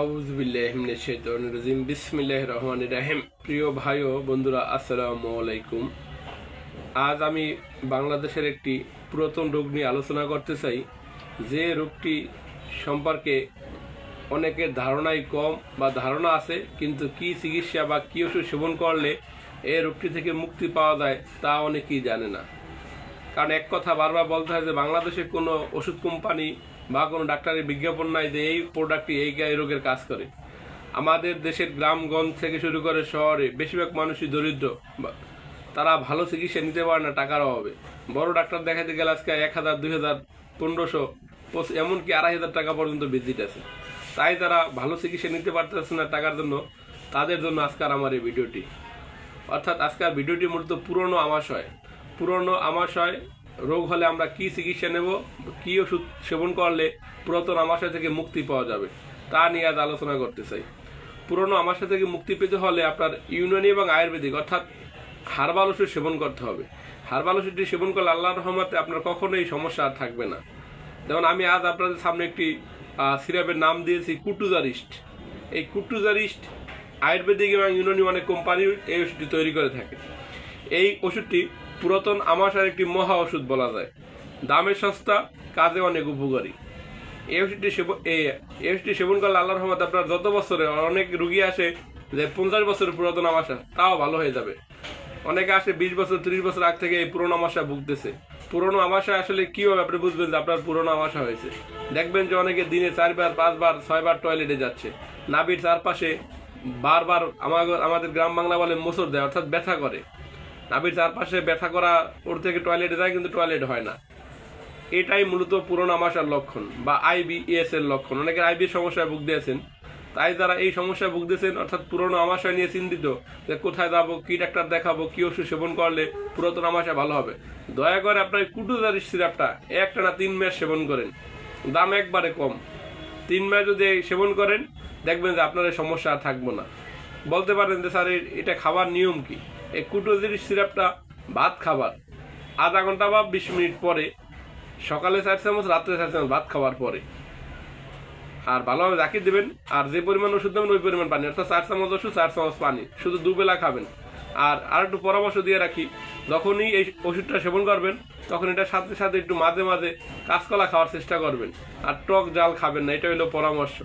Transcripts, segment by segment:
আউজবিল্লাহিম বিসমিল্লাহ রহমান রাহিম। প্রিয় ভাই ও বন্ধুরা, আসসালামু আলাইকুম। আজ আমি বাংলাদেশের একটি পুরাতন রোগ নিয়ে আলোচনা করতে চাই। যে রোগটি সম্পর্কে অনেকের ধারণাই কম বা ধারণা আছে, কিন্তু কি চিকিৎসা বা কি ওষুধ সেবন করলে এই রোগটি থেকে মুক্তি পাওয়া যায় তা অনেকেই জানে না। কারণ এক কথা বারবার বলতে হয় যে, বাংলাদেশে কোনো ওষুধ কোম্পানি বা কোনো ডাক্তারের বিজ্ঞাপন নাই যে এই প্রোডাক্টটি এই এই রোগের কাজ করে। আমাদের দেশের গ্রামগঞ্জ থেকে শুরু করে শহরে বেশিরভাগ মানুষই দরিদ্র। তারা ভালো চিকিৎসা নিতে পারে না টাকার অভাবে। বড় ডাক্তার দেখাতে গেলে আজকে এক হাজার, দুই হাজার, পনেরোশো এমনকি আড়াই হাজার টাকা পর্যন্ত ভিজিট আছে। তাই তারা ভালো চিকিৎসা নিতে পারতেছে না টাকার জন্য। তাদের জন্য আজকাল আমার এই ভিডিওটি। অর্থাৎ আজকাল ভিডিওটি মূলত পুরনো আমাশয়। পুরনো আমাশয় রোগ হলে আমরা কি চিকিৎসা নেব, কি ওষুধ সেবন করলে পুরাতন আমাশয় থেকে মুক্তি পাওয়া যাবে, তা নিয়ে আজ আলোচনা করতে চাই। পুরনো আমাশয় থেকে মুক্তি পেতে হলে আপনার ইউনানি এবং আয়ুর্বেদিক, অর্থাৎ হার্বাল ওষুধ সেবন করতে হবে। হার্বাল ওষুধটি সেবন করলে আল্লাহ রহমতে আপনার কখনোই সমস্যা আর থাকবে না। যেমন আমি আজ আপনাদের সামনে একটি সিরাপের নাম দিয়েছি কুটুজারিস্ট এই কুটুজারিস্ট আয়ুর্বেদিক এবং ইউনানি অনেক কোম্পানি এই ওষুধটি তৈরি করে থাকে। এই ওষুধটি পুরাতন আমাশার একটি মহা ওষুধ বলা যায়। দামে সস্তা, কাজে অনেক উপকারী। এই ওষুধটি সেবন এই ওষুধটি সেবন করলে আল্লাহর রহমত আপনার যত বছরে অনেক রুগী আসে যে পঞ্চাশ বছরের পুরাতন আমাশা তাও ভালো হয়ে যাবে। অনেকে আসে বিশ বছর, ত্রিশ বছর আগ থেকে এই পুরনো আমাশা ভুগতেছে। পুরনো আমাশা আসলে কি হবে আপনি বুঝবেন যে আপনার পুরনো আমাশা হয়েছে? দেখবেন যে অনেকে দিনে চারবার, পাঁচবার, ছয়বার টয়লেটে যাচ্ছে। নাবির চারপাশে বারবার আমাদের গ্রাম বাংলা বলে মোসর দেয়, অর্থাৎ ব্যথা করে। নাবির চারপাশে ব্যথা করা ওর থেকে টয়লেটে যায় কিন্তু টয়লেট হয় না। এটাই মূলত পুরনো আমাশার লক্ষণ বা আইবিএস এর লক্ষণ। অনেকে আইবি সমস্যায় ভুগতেছেন তাই যারা এই সমস্যায় ভুগতেছেন অর্থাৎ পুরনো আমাশয় নিয়ে চিন্তিত যে কোথায় যাব, কি ডাক্তার দেখাবো, কি ওষুধ সেবন করলে পুরাতন আমাশা ভালো হবে। দয়া করে আপনার কুটুজারি সিরাপটা একটা না তিন মাস সেবন করেন। দাম একবারে কম। তিন মাস যদি সেবন করেন, দেখবেন যে আপনার সমস্যা আর থাকব না। বলতে পারেন যে, স্যার এটা খাবার নিয়ম কি? এই কুটুজারি সিরাপটা ভাত খাবার। আধা ঘণ্টা বা বিশ মিনিট পরে, সকালে চার চামচ, রাত্রে চার চামচ ভাত খাওয়ার পরে। আর ভালোভাবে রাখি দেবেন, আর যে পরিমাণ ওষুধ দেবেন, ওই পরিমাণ পানি। অর্থাৎ চার চামচ ওষুধ, চার চামচ পানি। শুধু দুবেলা খাবেন। আর আর একটু পরামর্শ দিয়ে রাখি, যখনই এই ওষুধটা সেবন করবেন, তখন এটা সাথে সাথে একটু মাঝে মাঝে কাঁচকলা খাওয়ার চেষ্টা করবেন। আর টক জাল খাবেন না এটা হলো পরামর্শ।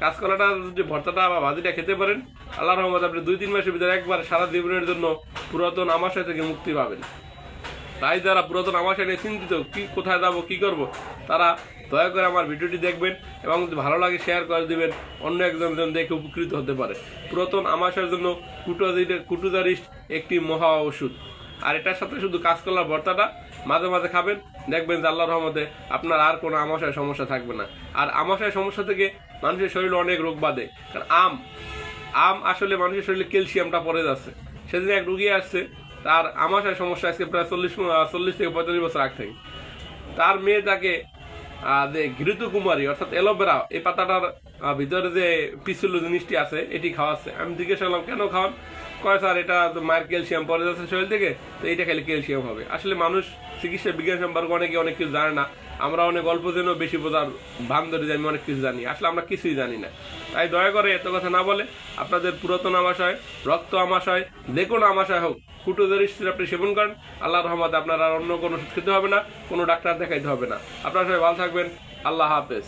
কাঁচকলাটা যদি ভর্তাটা বা ভাজিটা খেতে পারেন আল্লাহ রহমত আপনি দুই, তিন মাসের ভিতরে একবার সারা জীবনের জন্য পুরাতন আমাশয় থেকে মুক্তি পাবেন। তাই যারা পুরাতন আমাশয় নিয়ে চিন্তিত, কি, কোথায় যাব, কি করব, তারা দয়া করে আমার ভিডিওটি দেখবেন এবং যদি ভালো লাগে শেয়ার করে দিবেন, অন্য একজন জন দেখে উপকৃত হতে পারে। পুরাতন আমাশয়ের জন্য কুটুজারিস্ট একটি মহা ওষুধ আর এটার সাথে শুধু কাঁচকলার ভর্তাটা, মাঝে মাঝে খাবেন, দেখবেন যে আল্লাহর রহমতে আপনার আর কোনো আমাশয় সমস্যা থাকবে না। আর আমাশয় সমস্যা থেকে মানুষের শরীরে অনেক রোগ বাঁধে, কারণ আম আম আসলে মানুষের শরীরে ক্যালসিয়ামটা পড়ে যাচ্ছে। সেদিন এক রুগী আসছে, তার আমাশয় সমস্যা আজকে প্রায় চল্লিশ চল্লিশ থেকে পঁয়তাল্লিশ বছর আগ থেকে। তার মেয়ে তাকে যে ঘৃত কুমারী, অর্থাৎ এলোভেরা এই পাতাটার ভিতরে যে পিসুল জিনিসটি আছে, এটি খাওয়াচ্ছে। আমি জিজ্ঞেস করলাম, কেন খাওয়ান? কয় স্যার, এটা মায়ের ক্যালসিয়াম, পরে যাচ্ছে শরীর থেকে, তো এটা খেলে ক্যালসিয়াম হবে। আসলে মানুষ চিকিৎসা বিজ্ঞান সম্পর্কে অনেকে অনেক কিছু জানে না। আমরা অনেক অল্প জেনেও বেশি বোঝার ভান ধরে আমি অনেক কিছু জানি। আসলে আমরা কিছুই জানি না। তাই দয়া করে এত কথা না বলে আপনাদের পুরাতন আমাশয়, রক্ত আমাশয় কোনো আমাশয় হোক কুটোজারি আপনি সেবন করেন আল্লাহ রহমতে আপনার আর অন্য কোনো খেতে হবে না, কোনো ডাক্তার দেখাইতে হবে না। আপনারা সবাই ভালো থাকবেন। আল্লাহ হাফেজ।